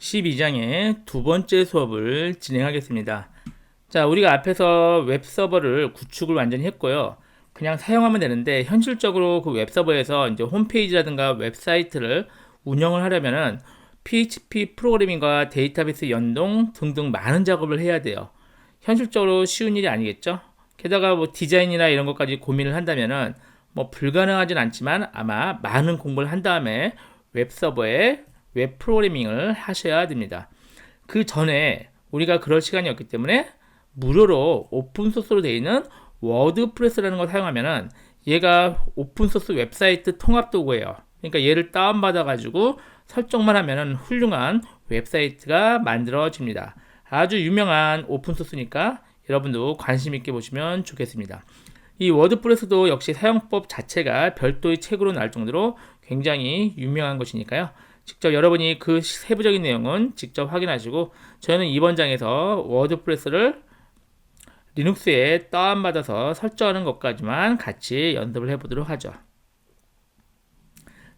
12장의 두 번째 수업을 진행하겠습니다. 자, 우리가 앞에서 웹 서버를 구축을 완전히 했고요. 그냥 사용하면 되는데 현실적으로 그 웹 서버에서 이제 홈페이지라든가 웹사이트를 운영을 하려면은 PHP 프로그래밍과 데이터베이스 연동 등등 많은 작업을 해야 돼요. 현실적으로 쉬운 일이 아니겠죠? 게다가 뭐 디자인이나 이런 것까지 고민을 한다면은 뭐 불가능하진 않지만 아마 많은 공부를 한 다음에 웹 서버에 웹 프로그래밍을 하셔야 됩니다. 그 전에 우리가 그럴 시간이 없기 때문에 무료로 오픈소스로 되어 있는 워드프레스라는 걸 사용하면은 얘가 오픈소스 웹사이트 통합 도구예요. 그러니까 얘를 다운받아 가지고 설정만 하면은 훌륭한 웹사이트가 만들어집니다. 아주 유명한 오픈소스니까 여러분도 관심 있게 보시면 좋겠습니다. 이 워드프레스도 역시 사용법 자체가 별도의 책으로 나올 정도로 굉장히 유명한 것이니까요. 직접 여러분이 그 세부적인 내용은 직접 확인하시고 저는 이번 장에서 워드프레스를 리눅스에 다운받아서 설정하는 것까지만 같이 연습을 해보도록 하죠.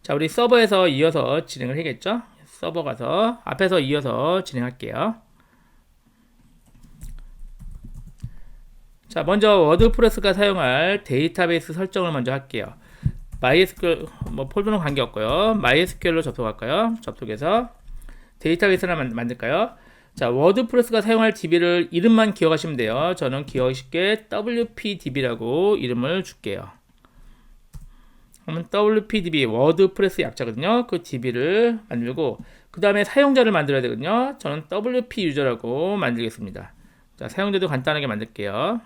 자, 우리 서버에서 이어서 진행을 하겠죠? 서버 가서 앞에서 이어서 진행할게요. 자, 먼저 워드프레스가 사용할 데이터베이스 설정을 먼저 할게요. MySQL 뭐 폴더는 관계없고요. MySQL로 접속할까요? 접속해서 데이터베이스를 만, 만들까요? 자, 워드프레스가 사용할 DB를 이름만 기억하시면 돼요. 저는 기억이 쉽게 WPDB라고 이름을 줄게요. 그러면 WPDB 워드프레스 약자거든요. 그 DB를 만들고 그 다음에 사용자를 만들어야 되거든요. 저는 WP 유저라고 만들겠습니다. 자, 사용자도 간단하게 만들게요.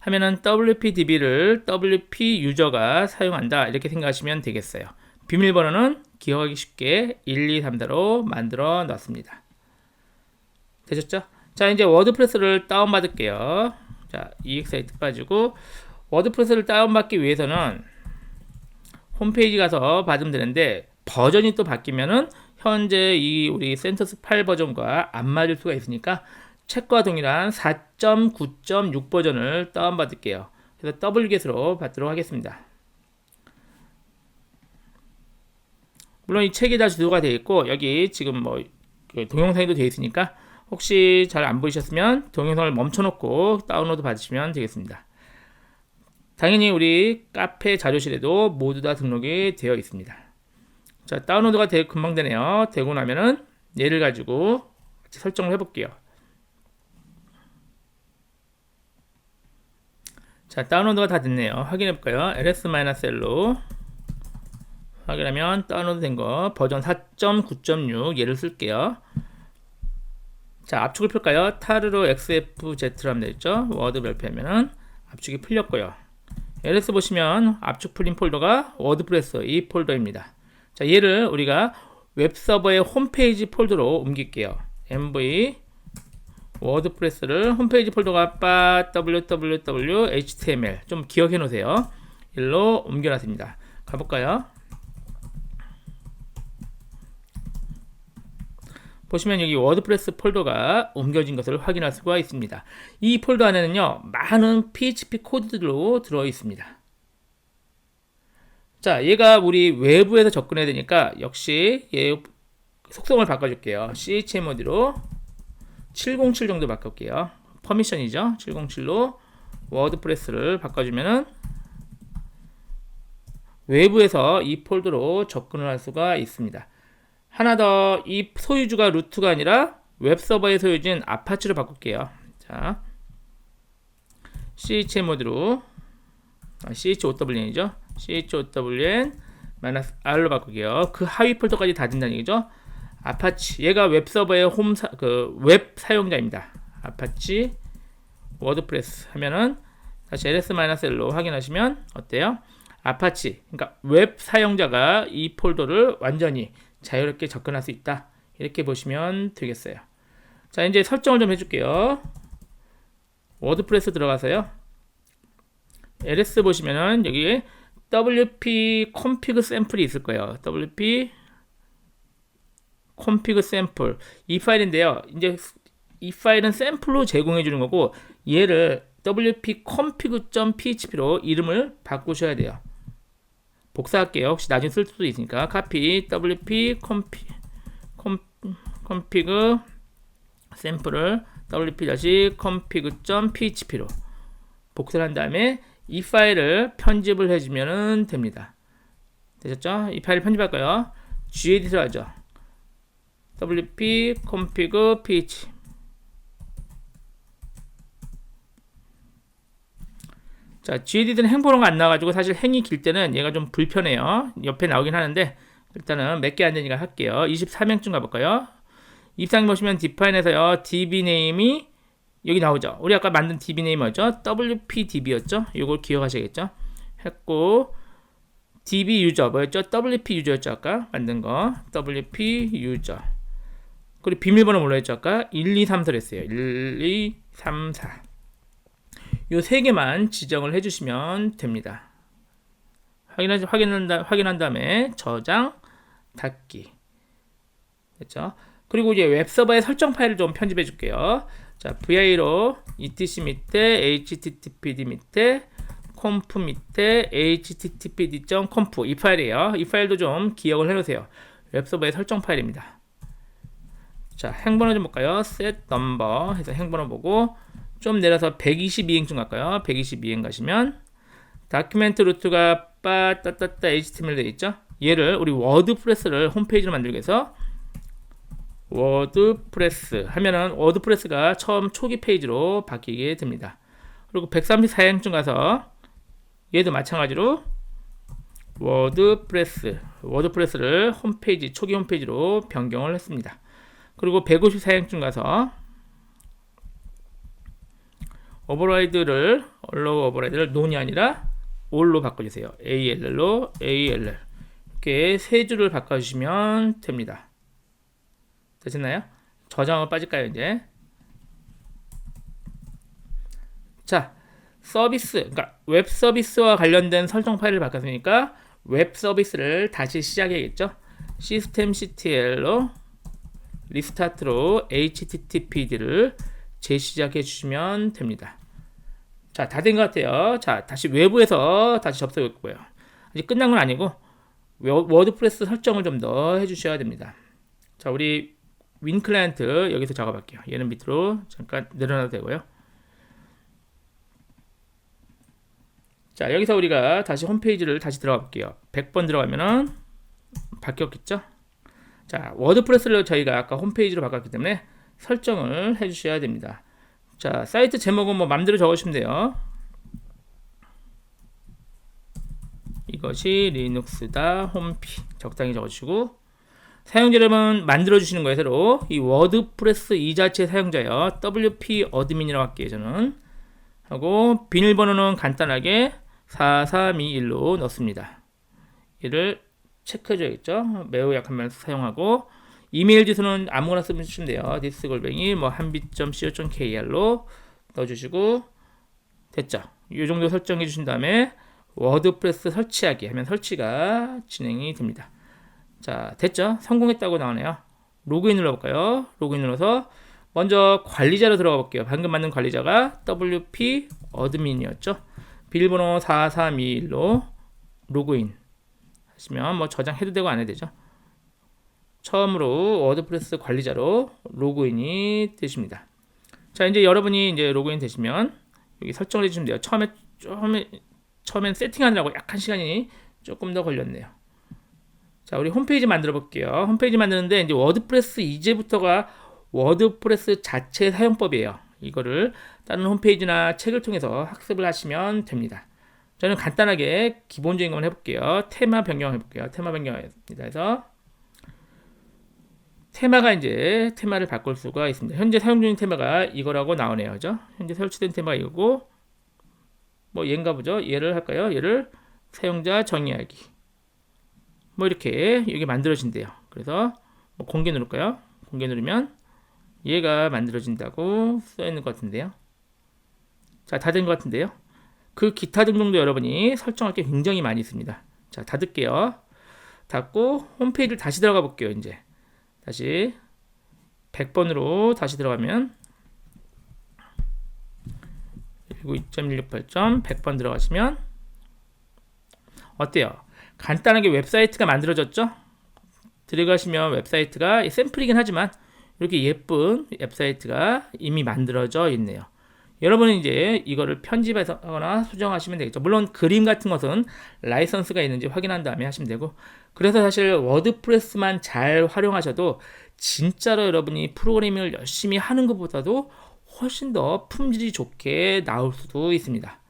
하면은 WPDB를 WP 유저가 사용한다 이렇게 생각하시면 되겠어요. 비밀번호는 기억하기 쉽게 1, 2, 3다로 만들어 놨습니다. 되셨죠? 자 이제 워드프레스를 다운받을게요. 자 EXIT 빠지고 워드프레스를 다운받기 위해서는 홈페이지 가서 받으면 되는데 버전이 또 바뀌면은 현재 이 우리 센터스 8 버전과 안 맞을 수가 있으니까 책과 동일한 4.9.6 버전을 다운받을게요. 그래서 wget으로 받도록 하겠습니다. 물론 이 책이 다 주소가 되어 있고 여기 지금 뭐그 동영상에도 되어 있으니까 혹시 잘 안 보이셨으면 동영상을 멈춰놓고 다운로드 받으시면 되겠습니다. 당연히 우리 카페 자료실에도 모두 다 등록이 되어 있습니다. 자 다운로드가 되게 금방 되네요. 되고 나면은 얘를 가지고 설정을 해볼게요. 자, 다운로드가 다 됐네요. 확인해 볼까요? ls-l로 확인하면 다운로드 된거 버전 4.9.6 얘를 쓸게요. 자, 압축을 풀까요? 타르로 xfz로 하면 되죠. 워드 별표하면은 압축이 풀렸고요. ls 보시면 압축 풀린 폴더가 워드프레스 이 폴더입니다. 자, 얘를 우리가 웹서버의 홈페이지 폴더로 옮길게요. mv 워드프레스를 홈페이지 폴더가 빠 www html 좀 기억해 놓으세요. 일로 옮겨놨습니다. 가볼까요? 보시면 여기 워드프레스 폴더가 옮겨진 것을 확인할 수가 있습니다. 이 폴더 안에는요, 많은 PHP 코드들로 들어 있습니다. 자, 얘가 우리 외부에서 접근해야 되니까 역시 얘 속성을 바꿔줄게요. chmod로 707 정도 바꿀게요. 퍼미션이죠. 707로 워드프레스를 바꿔주면은 외부에서 이 폴더로 접근을 할 수가 있습니다. 하나 더 이 소유주가 루트가 아니라 웹 서버의 소유주인 아파치로 바꿀게요. 자, ch 모드로 아, chowN이죠. chown -r로 바꿀게요. 그 하위 폴더까지 다 된다는 얘기죠. 아파치 얘가 웹 서버의 홈 그 웹 사용자입니다. 아파치 워드프레스 하면은 다시 ls-l로 확인하시면 어때요? 아파치 그러니까 웹 사용자가 이 폴더를 완전히 자유롭게 접근할 수 있다. 이렇게 보시면 되겠어요. 자, 이제 설정을 좀 해줄게요. 워드프레스 들어가서요. ls 보시면은 여기 wp config 샘플이 있을 거예요. wp config 샘플 이 파일인데요. 이제 이 파일은 샘플로 제공해 주는 거고 얘를 wp config.php로 이름을 바꾸셔야 돼요. 복사할게요. 혹시 나중에 쓸 수도 있으니까 copy wp config 컴, 컴피그 샘플을 wp-config.php로 복사를 한 다음에 이 파일을 편집을 해주면 됩니다. 되셨죠? 이 파일을 편집할까요? gedit을 하죠. Wp config ph 자, gedit은 행 번호가 안 나와가지고 사실 행이 길 때는 얘가 좀 불편해요. 옆에 나오긴 하는데 일단은 몇 개 안 되니까 할게요. 24명쯤 가볼까요? 입상 보시면 디파인에서요. db 네임이 여기 나오죠. 우리 아까 만든 db 네임 뭐죠? wpdb였죠. 이걸 기억하셔야겠죠. 했고 db 유저 뭐였죠? wp 유저였죠. 아까 만든 거 wp 유저 그리고 비밀번호 뭘로 했죠? 아까 1, 2, 3, 4 했어요. 1, 2, 3, 4. 요 세 개만 지정을 해주시면 됩니다. 확인하, 확인한, 다, 확인한 다음에 저장, 닫기. 됐죠? 그리고 이제 웹서버의 설정 파일을 좀 편집해 줄게요. 자, vi로 etc 밑에 httpd 밑에 conf 밑에 httpd.conf 이 파일이에요. 이 파일도 좀 기억을 해 놓으세요. 웹서버의 설정 파일입니다. 자, 행번호 좀 볼까요? set number 해서 행번호 보고 좀 내려서 122행쯤 갈까요? 122행 가시면 다큐멘트 루트가 빠따따따 html 되어 있죠? 얘를 우리 워드프레스를 홈페이지로 만들기 위해서 워드프레스 하면은 워드프레스가 처음 초기 페이지로 바뀌게 됩니다. 그리고 134행쯤 가서 얘도 마찬가지로 워드프레스 워드프레스를 홈페이지 초기 홈페이지로 변경을 했습니다. 그리고 154행쯤 가서 오버라이드를 얼로 오버라이드를 논이 아니라 올로 바꿔주세요. ALL로 ALL 이렇게 세 줄을 바꿔주시면 됩니다. 되셨나요? 저장을 빠질까요 이제? 자 서비스 그러니까 웹 서비스와 관련된 설정 파일을 바꿨으니까 웹 서비스를 다시 시작해야겠죠? 시스템 ctl로 리스타트로 httpd를 재시작해 주시면 됩니다. 자, 다 된 것 같아요. 자, 다시 외부에서 다시 접속해 고요 아직 끝난 건 아니고 워드프레스 설정을 좀 더 해주셔야 됩니다. 자, 우리 윈 클라이언트 여기서 작업할게요. 얘는 밑으로 잠깐 내려놔도 되고요. 자, 여기서 우리가 다시 홈페이지를 다시 들어가 볼게요. 100번 들어가면은 바뀌었겠죠? 자, 워드프레스를 저희가 아까 홈페이지로 바꿨기 때문에 설정을 해 주셔야 됩니다. 자, 사이트 제목은 뭐 맘대로 적으시면 돼요. 이것이 리눅스다 홈피 적당히 적으시고 사용자 이름은 만들어 주시는 거예요 새로 이 워드프레스 이 자체 사용자요 wp 어드민이라고 할게요 저는 하고 비밀번호는 간단하게 4321로 넣습니다 얘를 체크해 줘야겠죠 매우 약한 말 사용하고 이메일 주소는 아무거나 쓰면 주시면 돼요. 디스 골뱅이 뭐 한빛.co.kr로 넣어주시고 됐죠. 이 정도 설정해 주신 다음에 워드프레스 설치하기 하면 설치가 진행이 됩니다. 자 됐죠? 성공했다고 나오네요. 로그인 눌러볼까요? 로그인 눌러서 먼저 관리자로 들어가 볼게요. 방금 만든 관리자가 WP 어드민이었죠. 비밀번호 4321로 로그인 하시면 뭐 저장해도 되고 안 해도 되죠. 처음으로 워드프레스 관리자로 로그인이 되십니다. 자, 이제 여러분이 이제 로그인 되시면 여기 설정을 해주시면 돼요. 처음에 처음에 처음엔 세팅하느라고 약한 시간이 조금 더 걸렸네요. 자, 우리 홈페이지 만들어 볼게요. 홈페이지 만드는데 이제 워드프레스 이제부터가 워드프레스 자체 사용법이에요. 이거를 다른 홈페이지나 책을 통해서 학습을 하시면 됩니다. 저는 간단하게 기본적인 것만 해볼게요. 테마 변경 해볼게요. 테마 변경입니다. 해서 테마가 이제 테마를 바꿀 수가 있습니다. 현재 사용 중인 테마가 이거라고 나오네요. 그죠? 현재 설치된 테마가 이거고 뭐 얘인가 보죠. 얘를 할까요? 얘를 사용자 정의하기. 뭐 이렇게 여기 만들어진대요. 그래서 뭐 공개 누를까요? 공개 누르면 얘가 만들어진다고 써 있는 것 같은데요. 자, 다 된 것 같은데요. 그 기타 등등도 여러분이 설정할 게 굉장히 많이 있습니다. 자, 닫을게요. 닫고 홈페이지를 다시 들어가 볼게요, 이제. 다시 100번으로 다시 들어가면 192.168점 100번 들어가시면 어때요? 간단하게 웹사이트가 만들어졌죠? 들어가시면 웹사이트가 샘플이긴 하지만 이렇게 예쁜 웹사이트가 이미 만들어져 있네요. 여러분은 이제 이거를 편집하거나 수정하시면 되겠죠. 물론 그림 같은 것은 라이선스가 있는지 확인한 다음에 하시면 되고 그래서 사실 워드프레스만 잘 활용하셔도 진짜로 여러분이 프로그래밍을 열심히 하는 것보다도 훨씬 더 품질이 좋게 나올 수도 있습니다.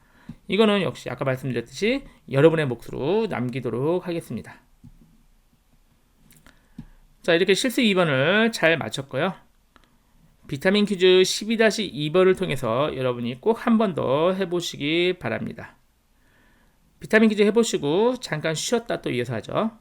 이거는 역시 아까 말씀드렸듯이 여러분의 몫으로 남기도록 하겠습니다. 자, 이렇게 실습 2번을 잘 마쳤고요. 비타민 퀴즈 12-2번을 통해서 여러분이 꼭 한 번 더 해보시기 바랍니다. 비타민 퀴즈 해보시고 잠깐 쉬었다 또 이어서 하죠.